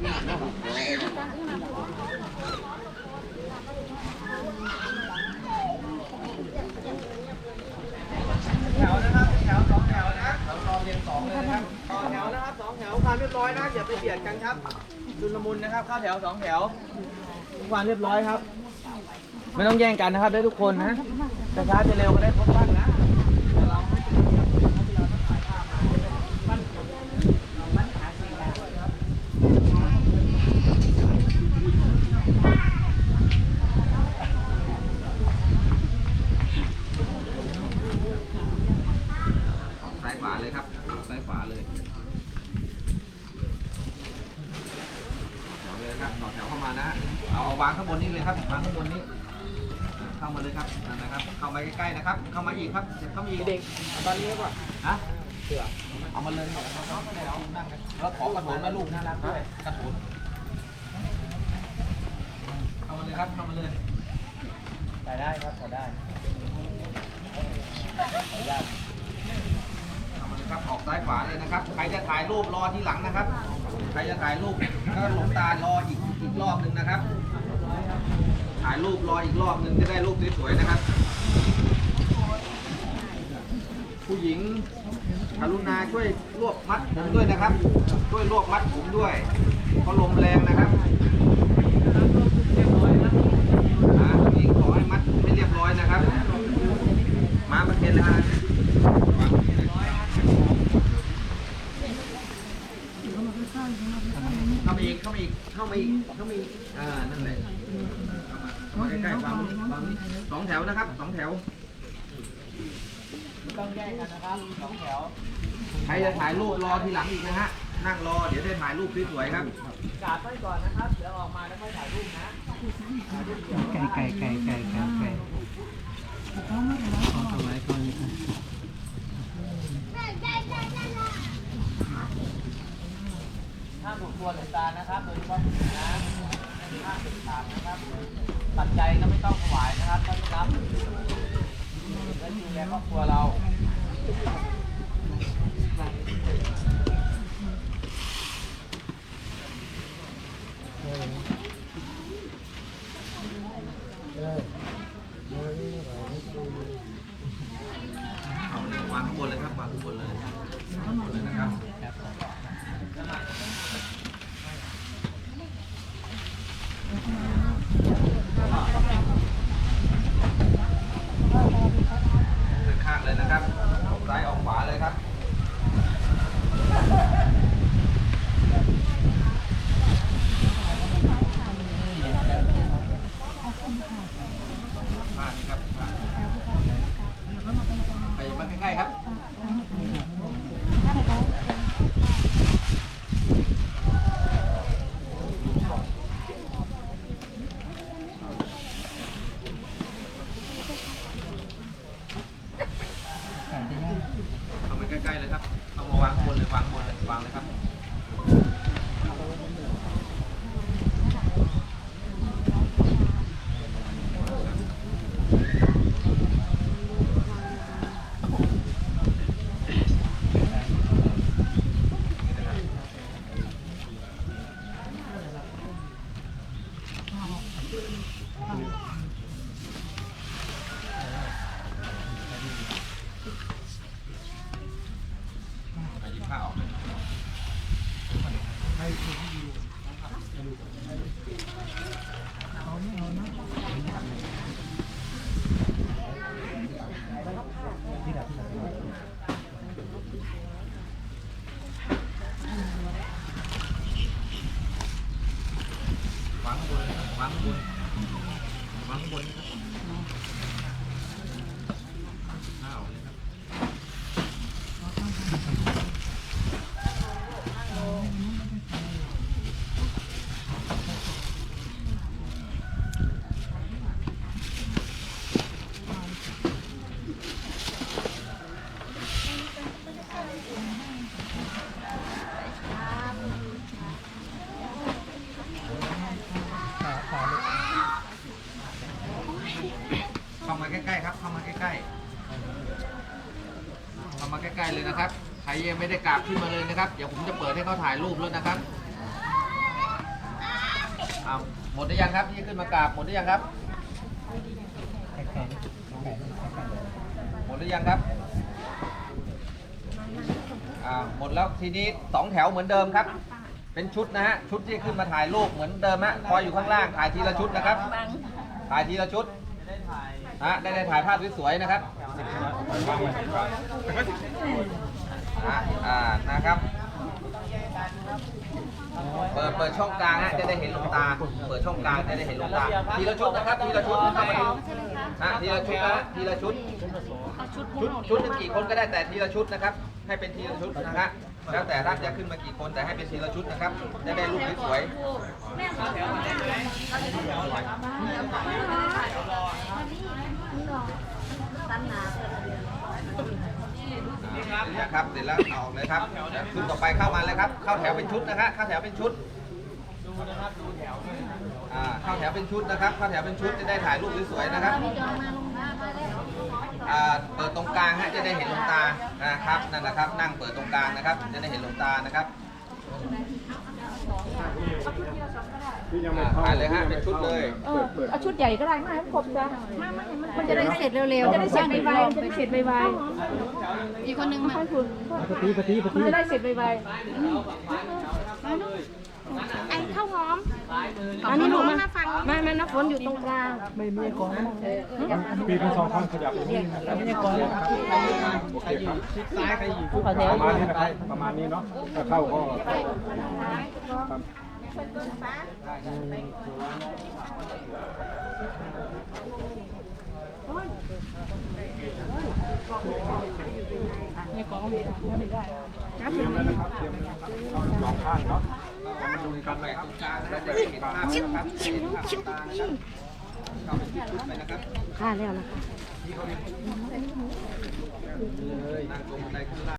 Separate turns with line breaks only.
แถวนะครับแถวสองแถวนะแถวรอเรียนสองเลยนะครับต่อแถวนะครับสองแถวความเรียบร้อยนะอย่าไปเบียดกันครับชุลมุนนะครับเข้าแถวสองแถวความเรียบร้อยครับ ไม่ต้องแย่งกันนะครับได้ทุกคนนะจะช้าจะเร็วก็ได้ครบบ้างนะซ้าย ขวาเลยครับซ้ายขวาเลยต่อเลยครับต่อแถวเข้ามานะเอาวางข้างบนนี้เลยครับวางข้างบนนี้ เข้ามาเลยครับนั่นนะครับ เข้ามาใกล้ๆนะครับ เข้ามาอีกครับเข้ามาอีกเด็กตอนนี้ก่อนฮะเสือเอามาเลยเอาเอาเอาเอานั่งกันแล้วขอกระโถนมาลูกน่ารักด้วยกระโถนเข้ามาเลยครับเข้ามาเลยถ่ายได้ครับถ่ายได้ถ่ายได้เข้ามาเลยครับ ออกซ้ายขวาเลย นะครับใครจะถ่ายรูปรอที่หลังนะครับ ใครจะถ่ายรูปก็หลงตารออีกอีกรอบหนึ่งนะครับ ถ่ายรูปรออีกรอบหนึ่งจะได้รูปสวยๆนะครับ ผู้หญิงกรุณาช่วยรวบมัดผมด้วยนะครับ ช่วยรวบมัดผมด้วยเพราะลมแรงนะครับอ่าผู้หญิงขอให้มัดให้เรียบร้อยนะครับ มาประเคนเลยครับเข้ามาอีก เข้ามาอีก เข้ามาอีก เข้ามาอีก อ่า นั่นแหละ เข้ามา ใกล้ๆวางนี้วางนี้สองแถวนะครับสองแถวต้องแยกกันนะครับสองแถวใครจะถ่ายรูปรอทีหลังอีกนะฮะนั่งรอเดี๋ยวได้ถ่ายรูปสวยๆครับกาดไว้ก่อนนะครับเดี๋ยวออกมาแล้วค่อยถ่ายรูปนะ
ไก่ไก่ไก่ไก่ไก่ไก่ขอถวายก่อนเลยค่ะ
ห้ามถูกตัวหรือตานะครับโดยเฉพาะผู้หญิงนะห้ามถูกตานะครับ ปัจจัยก็ไม่ต้องถวายนะครับท่านครับและดูแลครอบครัวเรา ายออกขวาเลยครับ เอางบนเลยครับวางบนวางบนครับผ้าออกเลยครับ เข้ามาใกล้ๆครับ เข้ามาใกล้ๆ เข้ามาใกล้ๆเลยนะค รับใครยังไม่ได้กราบขึ้นมาเลยนะครับ เดี๋ยวผมจะเปิดให้เขาถ่ายรูปแล้วนะครับเอาหมดหรือยังครับที่ขึ้นมากราบหมดหรือยังครับ หมดหรือยังครับอ่าหมดแล้วทีนี้สองแถวเหมือนเดิมครับ เป็นชุดนะฮะชุดที่ขึ้นมาถ่ายรูปเหมือนเดิมฮะคอยอยู่ข้างล่างถ่ายทีละชุดนะครับ ถ่ายทีละชุดฮะได้ได้ถ่ายภาพสวยๆนะครับ อะอ่านะครับ เปิดเปิดช่องกลางฮะจะได้เห็นหลวงตา เปิดช่องกลางจะได้เห็นหลวงตาทีละชุดนะครับทีละชุดนะครับฮะทีละชุดนะฮะทีละชุด ชุดชุดหนึ่งกี่คนก็ได้แต่ทีละชุดนะครับ ให้เป็นทีละชุดนะฮะแล้วแต่ท่านจะขึ้นมากี่คนแต่ให้เป็นทีละชุดนะครับจะได้รูปสวยๆ นะครับ เสร็จแล้วเอาออกเลยครับชุดต่อไปเข้ามาเลยครับ เข้าแถวเป็นชุดนะฮะเข้าแถวเป็นชุดอ่าเข้าแถวเป็นชุดนะครับ เข้าแถวเป็นชุดจะได้ถ่ายรูปสวยๆนะครับอ่าเปิดตรงกลางฮะจะได้เห็นหลวงตานะครับนั่นนะครับ นั่งเปิดตรงกลางนะครับ จะได้เห็นหลวงตานะครับ อ่าถ่ายเลยฮะเป็นชุดเลย
เออเอาชุดใหญ่ก็ได้มาให้ครบจ้ะมันจะได้เสร็จเร็วๆจะได้เสร็จไวๆจะได้เสร็จไวๆอีกคนนึงมาคุณ
ปฏิปฏิป
มัน
ฏิ
จะได้เสร็จไว
ไอ้ข้าวหอม
ๆอันนี้หนูมามามาน้ำฝนอยู่ตรงกลาง
ไม่มีกอง
ปีเป็นสองข้างขยับอย่างนี้
ไม่มีกอง
โอเคครับ
ซ้ายใครอยู่
ขอแถว
ประมาณนี้นะครับประมาณนี้เนาะถ้าเข้าก็ครับ
ไม่ กองไม่ได้ไม่ได้
เตรียมแล้วนะครับเตรียมแล้วนะครับเข้าสองข้างเนาะ
ดูกันแหวกตรงกลางแล้วจะได้เห็นภาพนะครับจะเห็นภาพหลวงตานะครับเข้าเป็นชุดๆไปนะครับ
ค่าแล้วนะคะ
นั่งตรงบันไดขึ้นล่าง